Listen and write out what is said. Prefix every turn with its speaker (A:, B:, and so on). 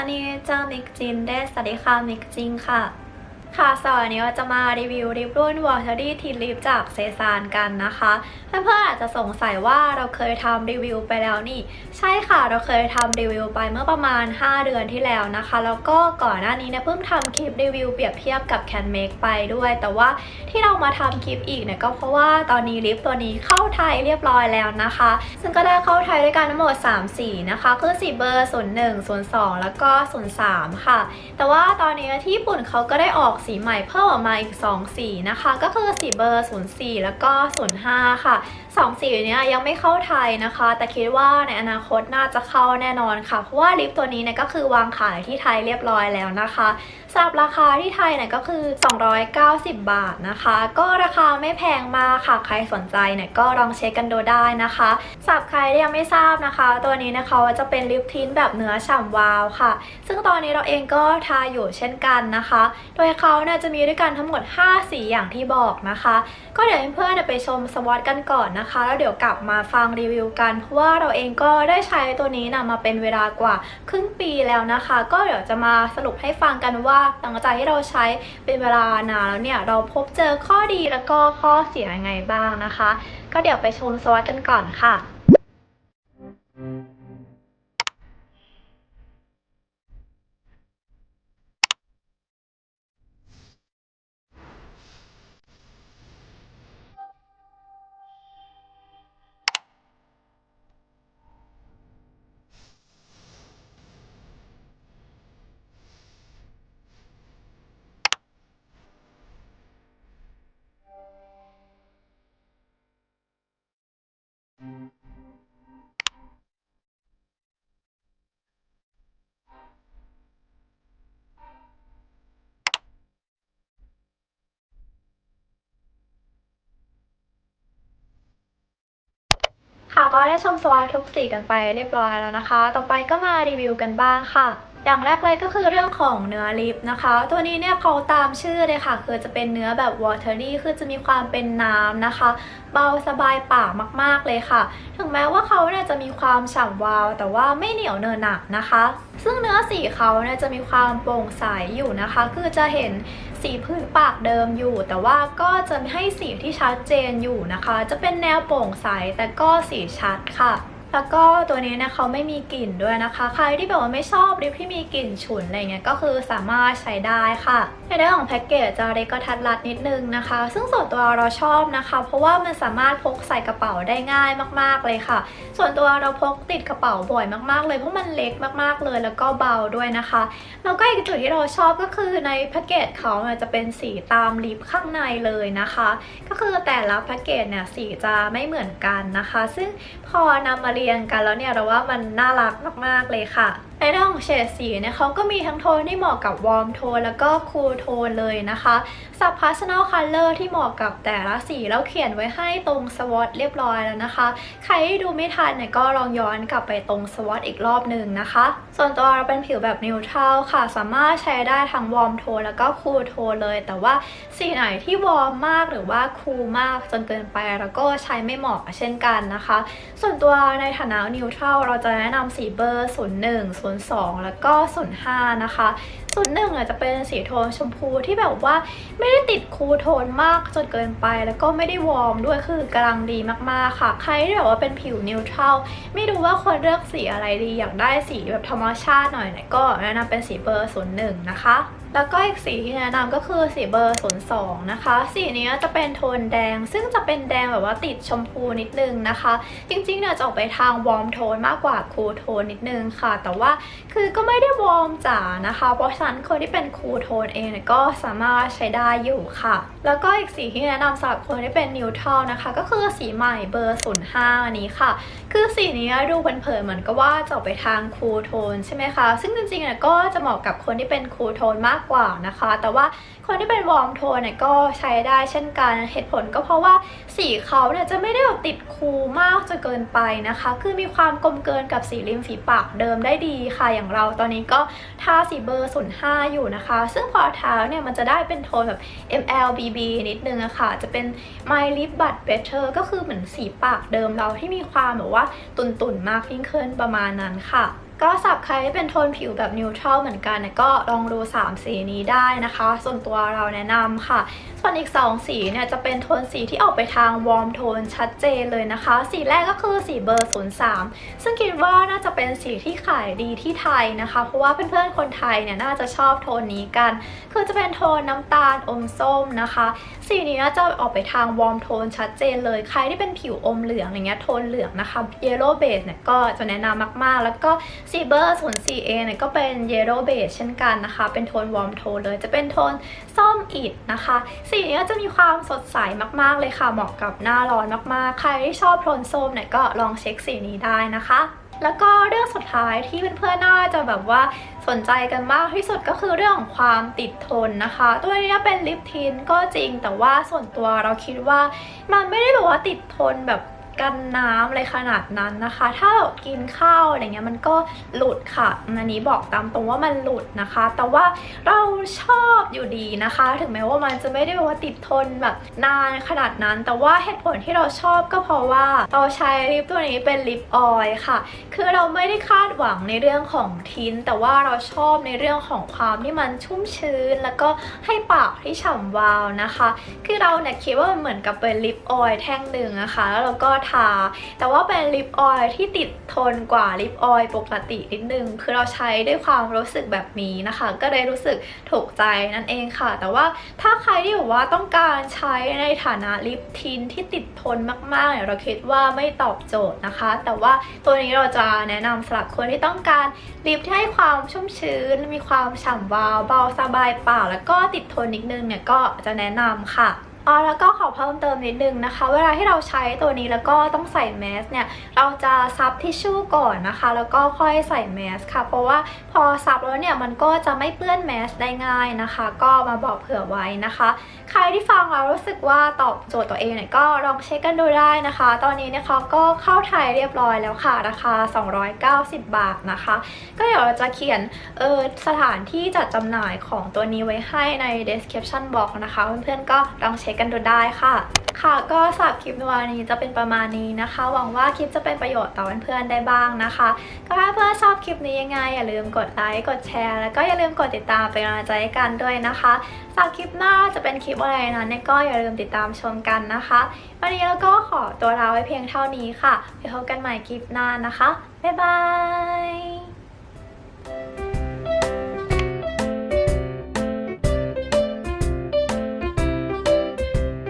A: ตอนนี้เจอมิกจินเดสสวัสดีค่ะมิกจินค่ะ ค่ะสวัสดีนี้เราจะมารีวิวลิปรุ่น Watery Teen Lip จากเซซานกันนะคะ เพื่อนๆอาจจะสงสัยว่าเราเคยทำรีวิวไปแล้วนี่ ใช่ค่ะเราเคยทำรีวิวไปเมื่อประมาณ 5 เดือนที่แล้วนะคะ แล้วก็ก่อนหน้านี้เนี่ยเพิ่งทำคลิปรีวิวเปรียบเทียบกับ Can Make ไปด้วย แต่ว่าที่เรามาทำคลิปอีกเนี่ยก็เพราะว่าตอนนี้ลิปตัวนี้เข้าไทยเรียบร้อยแล้วนะคะ ซึ่งก็ได้เข้าไทยด้วยกันทั้งหมด3สีนะคะคือสีเบอร์01 02 แล้วก็03 ค่ะ แต่ว่าตอนนี้ที่ญี่ปุ่นเขาก็ได้ออกสีใหม่เพิ่มออกมาอีก 2 สีนะคะ ก็คือสีเบอร์ 04 แล้วก็ 05 ค่ะ 2สีเนี้ยยังไม่เข้าไทยนะคะ แต่คิดว่าในอนาคตน่าจะเข้าแน่นอนค่ะ เพราะว่าลิปตัวนี้เนี่ยก็คือวางขายที่ไทยเรียบร้อยแล้วนะคะสำหรับราคาที่ไทยเนี่ยก็คือ 290 บาทนะคะ ก็ราคาไม่แพงมากค่ะ ใครสนใจเนี่ยก็ลองเช็คกันดูได้นะคะสำหรับใครที่ยังไม่ทราบนะคะ ตัวนี้นะคะจะเป็นลิปทินแบบเนื้อฉ่ำวาวค่ะ ซึ่งตอนนี้เราเองก็ทาอยู่เช่นกันนะคะ โดยเขาเนี่ยจะมีด้วยกันทั้งหมด 5 สีอย่างที่บอกนะคะ ก็เดี๋ยวเพื่อนๆไปชมสวอตกันก่อนนะคะแล้วเดี๋ยวกลับมาฟังรีวิวกัน เพราะว่าเราเองก็ได้ใช้ตัวนี้นะมาเป็นเวลากว่าครึ่งปีแล้วนะคะ ก็เดี๋ยวจะมาสรุปให้ฟังกันว่าหลังจากที่เราใช้เป็นเวลานานแล้วเนี่ยเราพบเจอข้อดีแล้วก็ข้อเสียยังไงบ้างนะคะ ก็เดี๋ยวไปชมสวัสดกันก่อนค่ะ ได้ชมสวาทุกสีกันไปเรียบร้อยแล้วนะคะ ต่อไปก็มารีวิวกันบ้างค่ะ อย่างแรกเลยก็คือเรื่องของเนื้อลิปนะคะ ตัวนี้เนี่ยเขาตามชื่อเลยค่ะ คือจะเป็นเนื้อแบบ watery คือจะมีความเป็นน้ำนะคะ เบาสบายปากมากๆเลยค่ะ ถึงแม้ว่าเขาเนี่ยจะมีความฉ่ำวาว แต่ว่าไม่เหนียวเนินหนักนะคะ ซึ่งเนื้อสีเขาเนี่ยจะมีความโปร่งใสอยู่นะคะ คือจะเห็นสีพื้นปากเดิมอยู่ แต่ว่าก็จะให้สีที่ชัดเจนอยู่นะคะ จะเป็นแนวโปร่งใสแต่ก็สีชัดค่ะ แล้วก็ตัวนี้เนี่ยเขาไม่มีกลิ่นด้วยนะคะ ใครที่แบบว่าไม่ชอบลิปที่มีกลิ่นฉุนอะไรเงี้ยก็คือสามารถใช้ได้ค่ะในเรื่องของแพ็กเกจจะเล็กก็ทัดรัดนิดนึงนะคะ ซึ่งส่วนตัวเราชอบนะคะ เพราะว่ามันสามารถพกใส่กระเป๋าได้ง่ายมาก ๆเลยค่ะ ส่วนตัวเราพกติดกระเป๋าบ่อยมากๆ เลยเพราะมันเล็กมากๆเลยแล้วก็เบาด้วยนะคะแล้วก็อีกจุดที่เราชอบก็คือในแพ็กเกจเขาเนี่ยจะเป็นสีตามลิปข้างในเลยนะคะ ก็คือแต่ละแพ็กเกจเนี่ยสีจะไม่เหมือนกันนะคะ ซึ่งพอนำมาเรียงกันแล้วเนี่ยเราว่ามันน่ารักมากๆเลยค่ะ ในเรื่องของเฉดสีเนี่ยเขาก็มีทั้งโทนที่เหมาะกับวอร์มโทนแล้วก็คูลโทนเลยนะคะสับ personal color ที่เหมาะกับแต่ละสีแล้วเขียนไว้ให้ตรงสวอตเรียบร้อยแล้วนะคะ ใครที่ดูไม่ทันเนี่ยก็ลองย้อนกลับไปตรงสวอตอีกรอบหนึ่งนะคะ ส่วนตัวเราเป็นผิวแบบนิวทรัลค่ะ สามารถใช้ได้ทั้งวอร์มโทนแล้วก็คูลโทนเลย แต่ว่าสีไหนที่วอร์มมากหรือว่าคูลมากจนเกินไปเราก็ใช้ไม่เหมาะเช่นกันนะคะ ส่วนตัวในฐานะนิวทรัลเราจะแนะนำสีเบอร์ 01 02แล้วก็05นะคะส่วนหนึ่งอาจจะเป็นสีโทนชมพูที่แบบว่าไม่ได้ติดคูลโทนมากจนเกินไป แล้วก็ไม่ได้วอร์มด้วยคือกำลังดีมากๆค่ะ ใครที่แบบว่าเป็นผิวนิวทรัลไม่รู้ว่าควรเลือกสีอะไรดีอยากได้สีแบบธรรมชาติหน่อยเนี่ยก็แนะนำเป็นสีเบอร์ส่วนหนึ่งนะคะแล้วก็อีกสีที่แนะนำก็คือสีเบอร์ 02 นะคะ สีนี้จะเป็นโทนแดง ซึ่งจะเป็นแดงแบบว่าติดชมพูนิดนึงนะคะ จริงๆเนี่ยจะออกไปทางวอร์มโทนมากกว่าคูลโทนนิดนึงค่ะ แต่ว่าคือก็ไม่ได้วอร์มจ๋านะคะ เพราะฉะนั้นคนที่เป็นคูลโทนเองเนี่ยก็สามารถใช้ได้อยู่ค่ะ แล้วก็อีกสีที่แนะนำสำหรับคนที่เป็นนิวทรัลนะคะ ก็คือสีใหม่เบอร์ 05 อันนี้ค่ะ คือสีนี้ดูเผินๆเหมือนกับว่าจะออกไปทางคูลโทนใช่ไหมคะ ซึ่งจริงๆเนี่ยก็จะเหมาะกับคนที่เป็นคูลโทนมากกว่านะคะ แต่ว่าคนที่เป็นวอร์มโทนเนี่ยก็ใช้ได้เช่นกันเหตุผลก็เพราะว่าสีเขาเนี่ยจะไม่ได้ติดคูมากจนเกินไปนะคะ คือมีความกลมเกินกับสีริมฝีปากเดิมได้ดีค่ะอย่างเราตอนนี้ก็ทาสีเบอร์05อยู่นะคะ ซึ่งพอทาเนี่ยมันจะได้เป็นโทนแบบ MLBB นิดนึงอะค่ะ จะเป็น My Lip But Better ก็คือเหมือนสีปากเดิมเราที่มีความแบบว่าตุ่นๆมากยิ่งขึ้นประมาณนั้นค่ะ ก็สับใครที่เป็นโทนผิวแบบนิวทรัลเหมือนกันก็ลองดู 3 สีนี้ได้นะคะ ส่วนตัวเราแนะนำค่ะ ส่วนอีก 2 สีเนี่ยจะเป็นโทนสีที่ออกไปทางวอร์มโทนชัดเจนเลยนะคะ สีแรกก็คือสีเบอร์ 03 ซึ่งคิดว่าน่าจะเป็นสีที่ขายดีที่ไทยนะคะ เพราะว่าเพื่อนๆคนไทยเนี่ยน่าจะชอบโทนนี้กัน คือจะเป็นโทนน้ำตาลอมส้มนะคะ สีนี้น่าจะออกไปทางวอร์มโทนชัดเจนเลย ใครที่เป็นผิวอมเหลืองอย่างเงี้ยโทนเหลืองนะคะ Yellow Base เนี่ยก็จะแนะนำมากๆ แล้วก็สีเบอร์ 04A เนี่ยก็เป็น Yellow Base เช่นกันนะคะ เป็นโทนวอร์มโทนเลย จะเป็นโทนส้มอิดนะคะ สีนี้ก็จะมีความสดใสมากๆเลยค่ะ เหมาะกับหน้าร้อนมากๆ ใครที่ชอบโทนส้มเนี่ยก็ลองเช็คสีนี้ได้นะคะแล้วก็เรื่องสุดท้ายที่เพื่อนๆน่าจะแบบว่าสนใจกันมากที่สุดก็คือเรื่องของความติดทนนะคะ ตัวนี้เป็นลิปทินก็จริงแต่ว่าส่วนตัวเราคิดว่ามันไม่ได้แบบว่าติดทนแบบ กันน้ำเลยขนาดนั้นนะคะ ถ้าเรากินข้าวอะไรเงี้ยมันก็หลุดค่ะอันนี้บอกตามตรงว่ามันหลุดนะคะ แต่ว่าเราชอบอยู่ดีนะคะ ถึงแม้ว่ามันจะไม่ได้แบบว่าติดทนแบบนานขนาดนั้น แต่ว่าเหตุผลที่เราชอบก็เพราะว่าเราใช้ลิปตัวนี้เป็นลิปออยล์ค่ะ คือเราไม่ได้คาดหวังในเรื่องของทินแต่ว่าเราชอบในเรื่องของความที่มันชุ่มชื้น แล้วก็ให้ปากที่ฉ่ำวาวนะคะ คือเราเนี่ยคิดว่ามันเหมือนกับเป็นลิปออยล์แท่งหนึ่งนะคะ แล้วเราก็ทา แต่ว่าเป็นลิปออยล์ที่ติดทนกว่าลิปออยล์ปกตินิดนึง คือเราใช้ด้วยความรู้สึกแบบนี้นะคะ ก็เลยรู้สึกถูกใจนั่นเองค่ะ แต่ว่าถ้าใครที่แบบว่าต้องการใช้ในฐานะลิปทินที่ติดทนมากๆเนี่ยเราคิดว่าไม่ตอบโจทย์นะคะ แต่ว่าตัวนี้เราจะแนะนำสำหรับคนที่ต้องการลิปที่ให้ความชุ่มชื้น มีความฉ่ำวาวเบาสบายปากแล้วก็ติดทนนิดนึงเนี่ยก็จะแนะนำค่ะ อ๋อแล้วก็ขอเพิ่มเติมนิดนึงนะคะ เวลาที่เราใช้ตัวนี้แล้วก็ต้องใส่แมสเนี่ยเราจะซับทิชชู่ก่อนนะคะ แล้วก็ค่อยใส่แมสค่ะ เพราะว่าพอซับแล้วเนี่ยมันก็จะไม่เปื้อนแมสได้ง่ายนะคะ ก็มาบอกเผื่อไว้นะคะ ใครที่ฟังแล้วรู้สึกว่าตอบโจทย์ตัวเองเนี่ยก็ลองเช็คกันดูได้นะคะ ตอนนี้เนะคะก็เข้าไทยเรียบร้อยแล้วค่ะราคา 290 บาทนะคะ ก็เดี๋ยวเราจะเขียนเออสถานที่จัดจำหน่ายของตัวนี้ไว้ให้ใน description box นะคะเพื่อนๆก็ลองเช็คกันดูได้ค่ะ ค่ะก็สำหรับคลิปในวันนี้จะเป็นประมาณนี้นะคะ หวังว่าคลิปจะเป็นประโยชน์ต่อเพื่อนๆได้บ้างนะคะ ก็ถ้าเพื่อนชอบคลิปนี้ยังไง อย่าลืมกดไลค์กดแชร์ แล้วก็อย่าลืมกดติดตามเป็นกำลังใจให้กันด้วยนะคะสำหรับคลิปหน้าจะเป็นคลิปอะไรนั้นก็อย่าลืมติดตามชมกันนะคะวันนี้เราก็ขอตัวลาไว้เพียงเท่านี้ค่ะไปพบกันใหม่คลิปหน้านะคะบ๊ายบาย